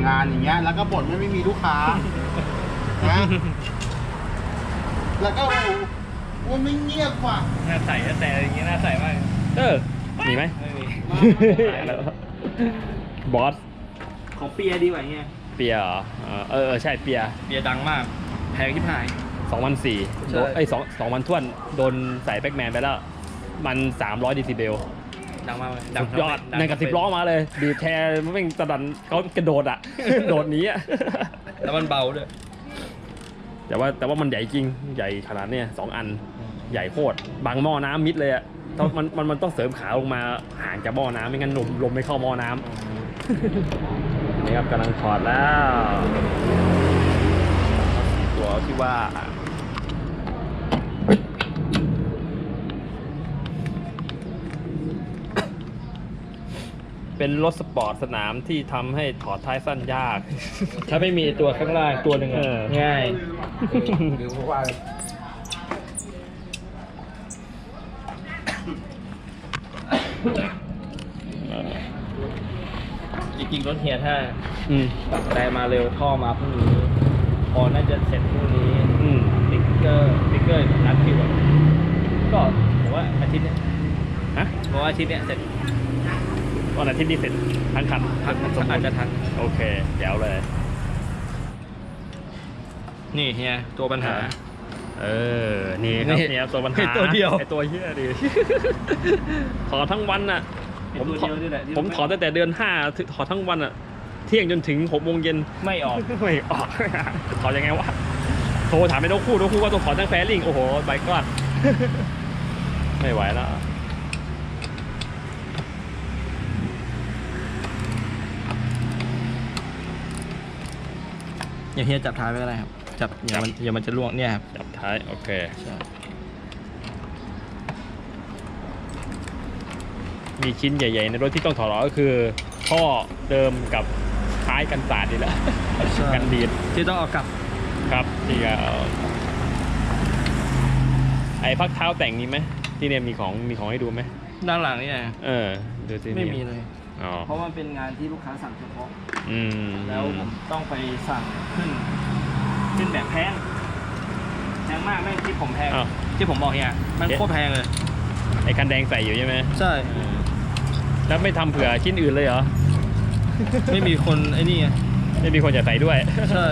งงานอย่างเงี้ย แล้วก็บ่นว่าไม่มีลูกค้านะแล้วก็ว่าไม่เงียบว่ะหน้าใสแต่อย่างงี้หน้าใสมากเออมีไหมไม่มีบอสของเปียดีกว่าเงี้ยเปียเหรอเออเออเออใช่เปียเปียดังมาก แพงที่หายสองพันสี่ใช่ไอ้ยสองสองพันท่วนโดนใส่แบ็กแมนไปแล้ว มันสามร้อยดีซิเบล ดังมากเลยสุดยอดดังในกับสิบล้อมาเลยบีบแทมันไม่งตะดันเขากระโดดอะ โดดหนี้อะแล้วมันเบาด้วย แต่ว่าแต่ว่ามันใหญ่จริงใหญ่ขนาดเนี้ยสองอันใหญ่โคตรบางหม้อน้ำมิดเลยอะต้องมันมันมันต้องเสริมขาลงมาห่างจากหม้อน้ำไม่งั้นลมลมไม่เข้าหม้อน้ำนี่ครับกำลังถอดแล้วตัวที่ว่า เป็นรถสปอร์ตสนามที่ทำให้ถอดท้ายสั้นยาก ถ้าไม่มีตัวข้างล่างตัวหนึ่งอะเออ ง่าย หรือว่าจริงๆรถเฮียถ้าอืมตัดใจมาเร็วท่อมาพรุ่งนี้พอน่าจะเสร็จพรุ่งนี้อืมสติ๊กเกอร์สติ๊กเกอร์นัดคิวอะก็ผมว่าอาทิตย์เนี้ยฮะผมว่าอาทิตย์เนี้ยเสร็จ วันอาทิตย์นี้เสร็จทั้งคันทันสมบูรณ์อาจจะทัน โอเคเดี๋ยวเลย นี่เฮียตัวปัญหา เออ นี่ครับนี่เนี่ยตัวปัญหาไอ้ตัวเดียว ไอตัวเฮียดิถอดทั้งวันน่ะไอ้ผมตัวถอเดีดยวนี่แหละที่ผมถอดตั้งแต่เดือนห้าถอดทั้งวันอะ เที่ยงจนถึงหกโมงเย็น ไม่ออก ไม่ออก ถอดยังไงวะ โทรถามไปนกคู่นกคู่ว่าต้องถอดทั้งแฟลิงโอ้โหใบก้อน ไม่ไหวแล้ว อย่าเฮียจับท้ายไว้ก็ได้ครับ จับอย่ามันอย่ามันจะล่วงเนี่ยครับจับท้าย โอเค ใช่มีชิ้นใหญ่ ๆ ในรถที่ต้องถอดออกก็คือท่อเดิมกับท้ายกันสาดนี่แหละกันดีดที่ต้องเอากลับครับนี่ก็เอาไอ้พักเท้าแต่งมีไหมที่เนี่ยมีของมีของให้ดูไหมด้านหลังนี่ไงเออดูสิไม่มีเลย อ๋อเพราะว่าเป็นงานที่ลูกค้าสั่งเฉพาะ อืมแล้วผมต้องไปสั่งขึ้น ขึ้นแบบแพงแพงมากไม่ที่ผมแพงอ้าว ที่ผมบอกเนี่ยมันเอ๊ะโคตรแพงเลย ไอ้คันแดงใส่อยู่ใช่ไหมใช่ เออแล้วไม่ทำเผื่อชิ้นอื่นเลยเหรอ ไม่มีคนไอ้นี่ไงไม่มีคนจะใส่ด้วย ใช่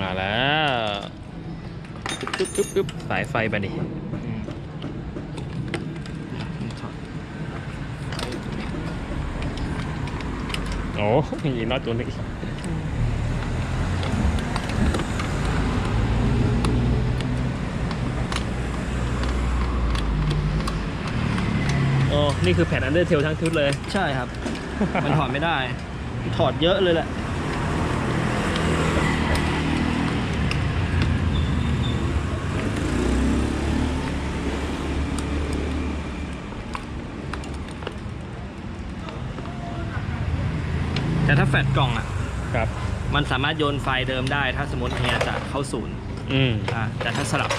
มาแล้วตึ๊บตึ๊บตึ๊บสายไฟไปดิ โอ้มีอีกน็อตตัวหนึงอีกโอ้นี่คือแผ่นอันเดอร์เทลทั้งชุดเลย ใช่ครับ มันถอดไม่ได้ ถอดเยอะเลยแหละ แต่ถ้าแฟดกล่องอะครับมันสามารถโยนไฟล์เดิมได้ ถ้าสมมติเฮียจะเข้าศูนย์อืมอ่าแต่ถ้าสลับ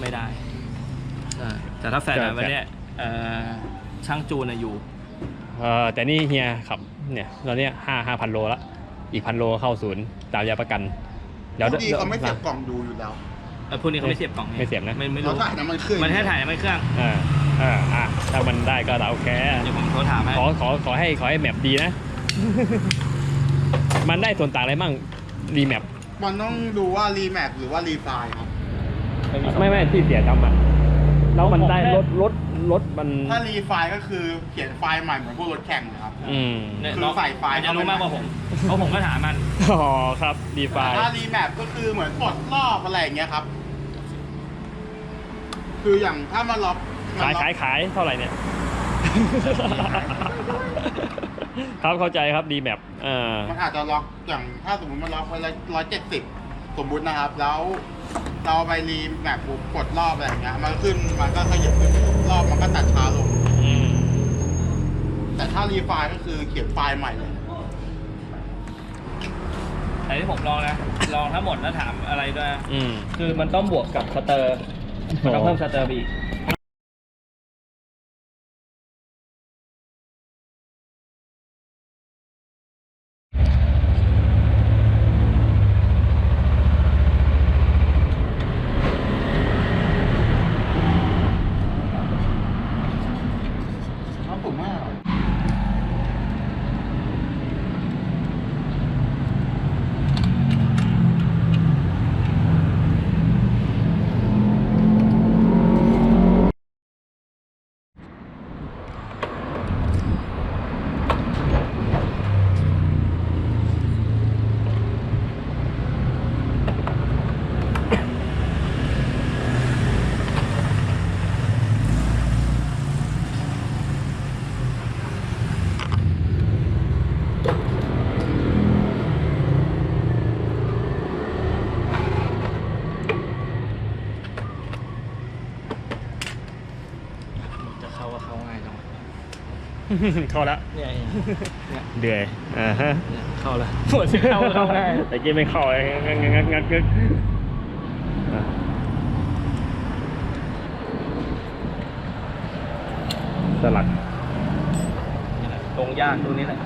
ไม่ได้ใช่แต่ถ้าแฟดใช่อะวันเนี้ยเอ่อช่างจูนอะอยู่ เออแต่นี่เฮียขับเนี่ยตอนเนี้ยห้าห้าพันโลละอีกพันโลเข้าศูนย์ตามยาประกันพวกนี้เขาไม่เสียบกล่องดูอยู่แล้วเออพวกนี้เขาไม่เสียบกล่องไม่เสียบนะไม่ไม่เขารู้ถ่ายน้ำมันเครื่องมันแค่ถ่ายไม่เครื่องอ่าอ่าอ่าถ้ามันได้ก็เราโอเคเดี๋ยวผมโทรถามให้ขอขอขอให้ขอให้แมปดีนะ มันได้ส่วนต่างอะไรบ้างรีแมปมันต้องดูว่ารีแมปหรือว่ารีไฟล์ครับ ไม่ไม่ที่เสียทำอะแล้วมันได้รถรถรถมัน ถ้ารีไฟล์ก็คือเขียนไฟล์ใหม่เหมือนพวกรถแข่งนะครับ อืมเนี่ยคือน้องใส่ไฟล์มันจะรู้มากกว่าผมเพราะผมก็ถามมัน อ๋อครับดีไฟแต่ถ้ารีแมปก็คือเหมือนปลดรอบอะไรอย่างเงี้ยครับ คืออย่างถ้ามาล็อกมันขายล็อกขายขายเท่าไหร่เนี่ย ครับเข้าใจครับดีแมปอ่า มันอาจจะล็อกอย่างถ้าสมมติมันล็อกไว้ร้อยเจ็ดสิบสมมุตินะครับ แล้วเราไปรีแมปปุ๊บกดรอบอะไรอย่างเงี้ย มันก็ขึ้นมันก็ขยับขึ้นรอบมันก็ตัดช้าลง อืม แต่ถ้ารีไฟล์ก็คือเขียนไฟล์ใหม่เลย แต่ที่ผมลองนะ ลองทั้งหมดแล้วถามอะไรด้วยนะอืม คือมันต้องบวกกับสเตอร์มันต้องเพิ่มสเตอร์ไปอีก เข้าแล้วเนี่ยเนี่ยเดือยอ่าฮะเนี่ยเข้าแล้วปวดเข้าเข้าได้แต่กี้ไม่เข้าเลยงัดงัดงัดงัดงัดอะสลักนี่แหละตรงยากตรงนี้แหละ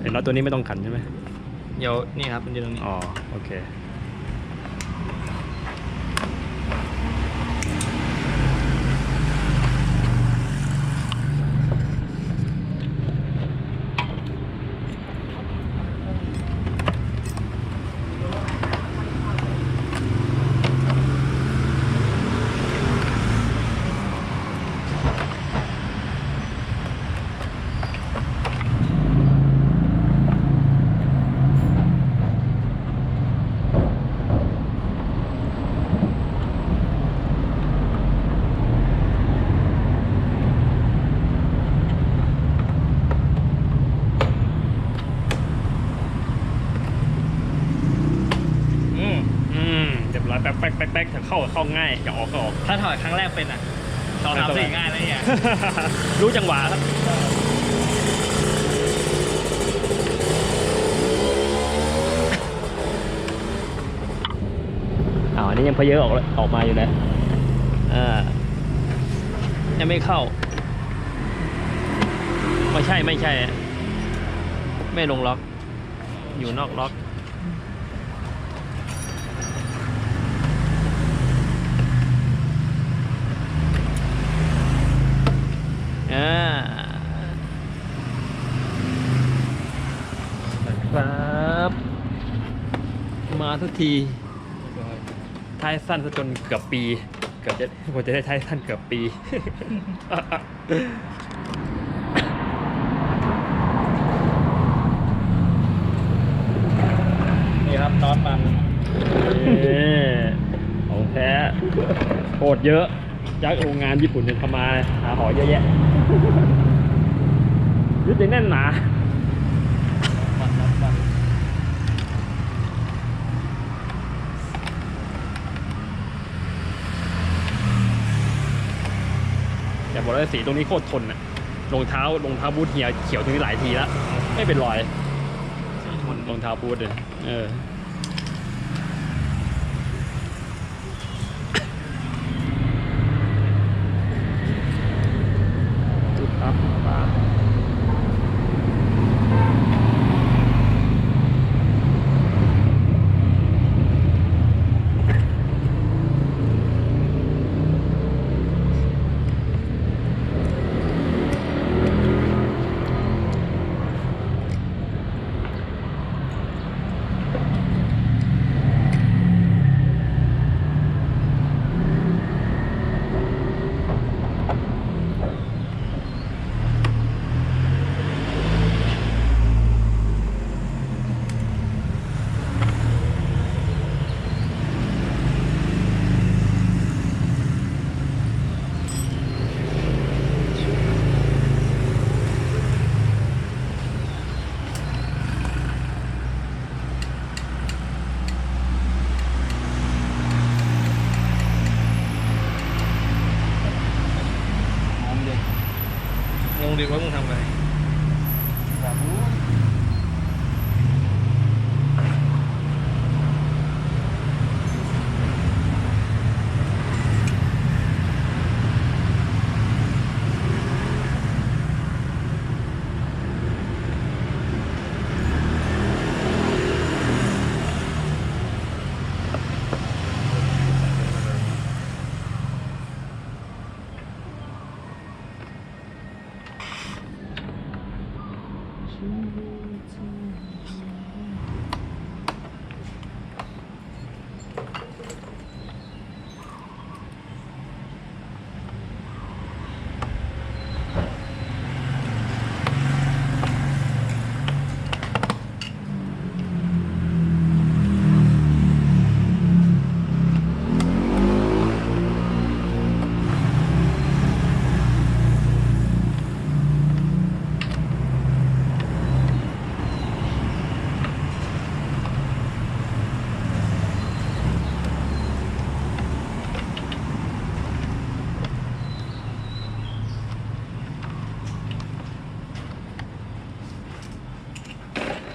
ไอ้น็อตตัวนี้ไม่ต้องขันใช่ไหมเดี๋ยวนี่ครับมันอยู่ตรงนี้ อ๋อ โอเค อืม อืมเรียบร้อยแป๊กแป๊กแป๊กแป๊กถ้าเข้าก็เข้าง่ายจะออกก็ออก ถ้าถอดครั้งแรกเป็นอะสองสามสี่ง่ายแล้วเนี่ย รู้จังหวะครับอ้าวอันนี้ยังเพเยอะออกออกมาอยู่นะอ่ายังไม่เข้า ไม่ใช่ไม่ใช่ ไม่ลงล็อก อยู่นอกล็อก อ่า ครับ มาทุกทีท้ายสั้นซะจนเกือบปีเกือบจะกว่าจะได้ท้ายสั้นเกือบปีนี่ครับน็อตมันของแท้โคตรเยอะยักษ์โรงงานญี่ปุ่นยังเข้ามาหาหอยเยอะแยะยึดยังแน่นหนา มันน็อตมัน แต่บอกเลยสีตรงนี้โคตรทนอะรองเท้ารองเท้าบูทเฮียเขียวตรงนี้หลายทีแล้วไม่เป็นรอยสีทนรองเท้าบูทเลยเออ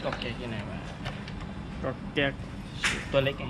กอกแกกยังไงวะกอกแกกตัวเล็กไง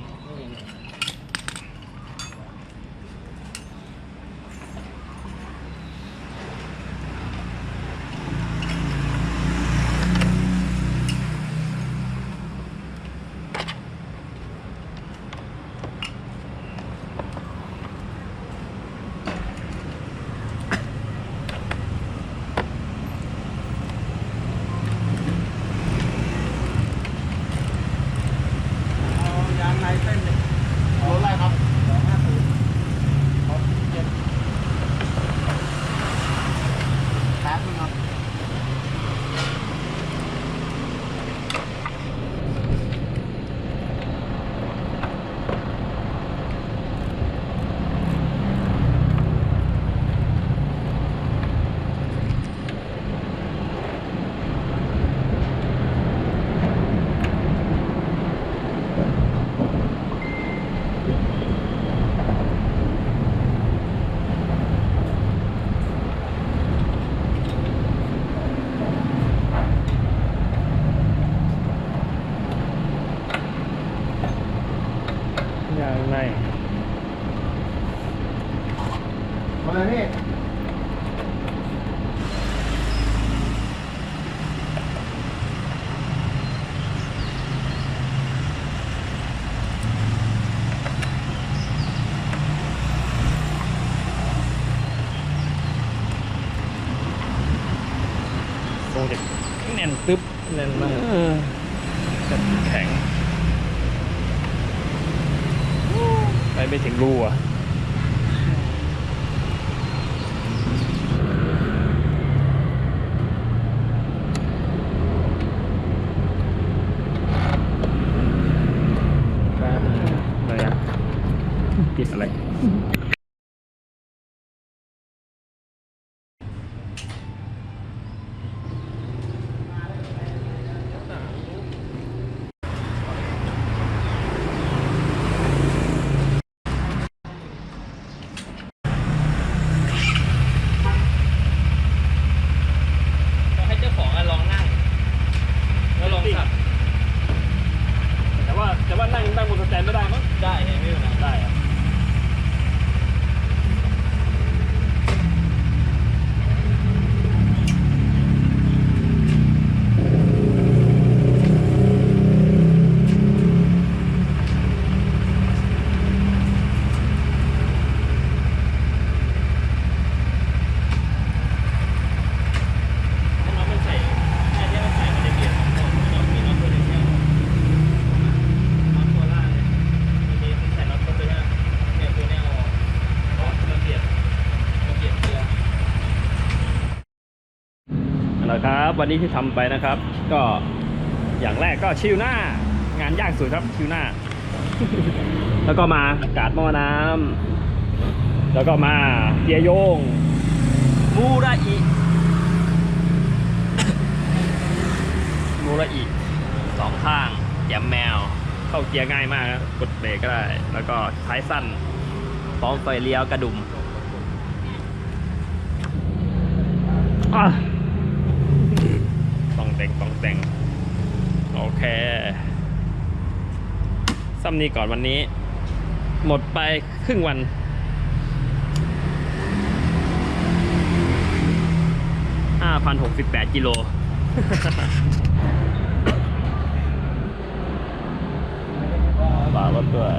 งจะแน่นตึ๊บแน่นมากเออแข็ง ไปไม่ถึงรูอะ อะไรอะติดอะไร ให้เจ้าของอะลองนั่ง แล้วลองขับ แต่ว่าแต่ว่านั่งนั่งบนสแตนไม่ได้มั้ง ได้ไงไม่เป็นไร ได้อะ ถ้าน้องมันใส่แค่ที่มันใส่มันจะเบียดน้องน้องมีน้องตัวหนึงเนี่ยน้องตัวล่างเนี่ยมันมีใส่น้องตัวเนี้ยเนี่ยตัวเนี้ยเอาออกเพราะมันเบียดมันเบียดเกียร์ เอาละครับ วันนี้ที่ทำไปนะครับ ก็อย่างแรกก็ชิวหน้า งานยากสุดครับชิวหน้า แล้วก็มากาดหม้อน้ำแล้วก็มาเกียร์โยงมูระอิมูระอีสองข้างแยมแมว เข้าเกียร์ง่ายมากนะกดเบรกก็ได้ แล้วก็ท้ายสั้นพร้อมไฟเลี้ยวกระดุมอะ แต่งต้องแต่งโอเคซ้ำนี้ก่อนวันนี้ หมดไปครึ่งวัน 5,068 กิโล ฝารถด้วย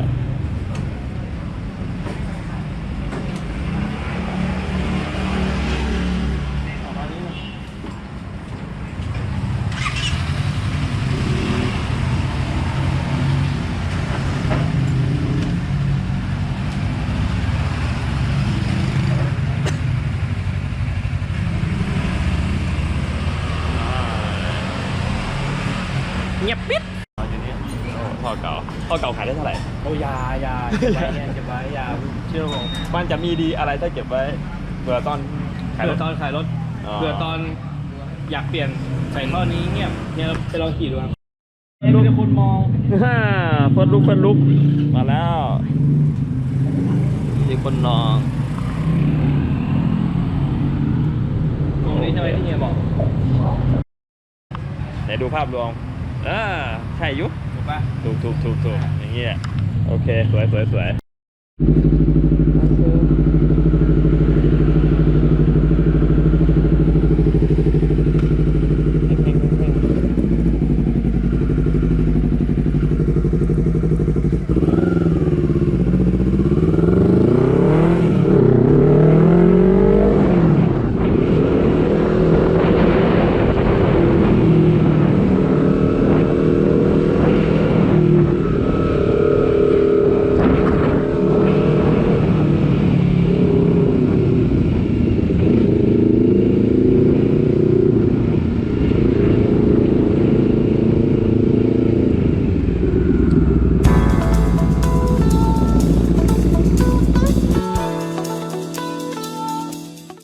เงียบปิดพ่อเก่าพ่อเก่าขายได้เท่าไหร่ โอ้ยายาเก็บไว้เนี่ยเก็บไว้ยาเชื่อผม มันจะมีดีอะไรถ้าเก็บไว้เผื่อตอนขายรเผื่ถอตอนขายรถอ๋อ เผื่อตอนอยากเปลี่ยนใส่ท่อนี้เงียบเนี่ยเราไปลองขี่ดูครับมีแต่คนมองฮ่าเฟิร์นลุกเฟิร์นลุกมาแล้วมีคนนองตรงนี้ใช่ไหมที่เฮียบอกไหนดูภาพรวมอ่าใช่อยุเอถูกป่ะถูกถูกถูกถูกอย่างเงี้ยโอเค สวยสวยสวย